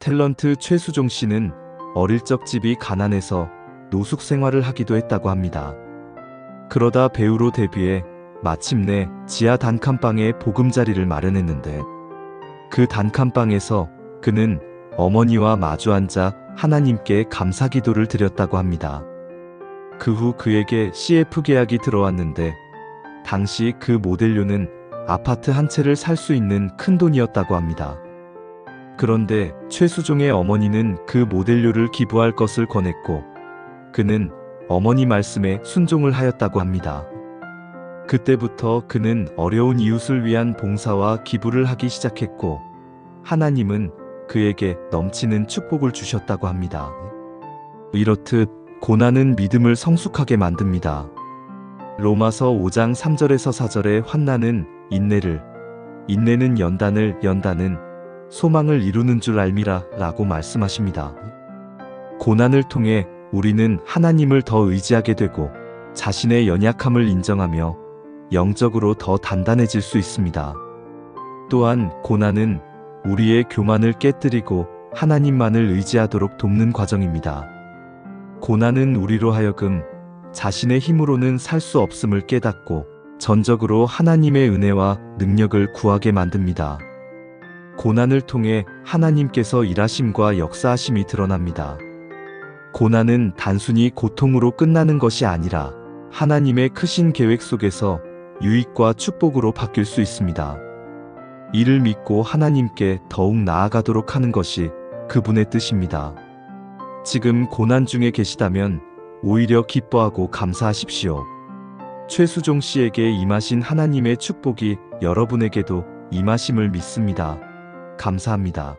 탤런트 최수종 씨는 어릴 적 집이 가난해서 노숙 생활을 하기도 했다고 합니다. 그러다 배우로 데뷔해 마침내 지하 단칸방에 보금자리를 마련했는데 그 단칸방에서 그는 어머니와 마주 앉아 하나님께 감사 기도를 드렸다고 합니다. 그 후 그에게 CF 계약이 들어왔는데 당시 그 모델료는 아파트 한 채를 살 수 있는 큰 돈이었다고 합니다. 그런데 최수종의 어머니는 그 모델료를 기부할 것을 권했고 그는 어머니 말씀에 순종을 하였다고 합니다. 그때부터 그는 어려운 이웃을 위한 봉사와 기부를 하기 시작했고 하나님은 그에게 넘치는 축복을 주셨다고 합니다. 이렇듯 고난은 믿음을 성숙하게 만듭니다. 로마서 5장 3절에서 4절에 환난은 인내를, 인내는 연단을, 연단은 소망을 이루는 줄 알미라 라고 말씀하십니다. 고난을 통해 우리는 하나님을 더 의지하게 되고 자신의 연약함을 인정하며 영적으로 더 단단해질 수 있습니다. 또한 고난은 우리의 교만을 깨뜨리고 하나님만을 의지하도록 돕는 과정입니다. 고난은 우리로 하여금 자신의 힘으로는 살 수 없음을 깨닫고 전적으로 하나님의 은혜와 능력을 구하게 만듭니다. 고난을 통해 하나님께서 일하심과 역사하심이 드러납니다. 고난은 단순히 고통으로 끝나는 것이 아니라 하나님의 크신 계획 속에서 유익과 축복으로 바뀔 수 있습니다. 이를 믿고 하나님께 더욱 나아가도록 하는 것이 그분의 뜻입니다. 지금 고난 중에 계시다면 오히려 기뻐하고 감사하십시오. 최수종 씨에게 임하신 하나님의 축복이 여러분에게도 임하심을 믿습니다. 감사합니다.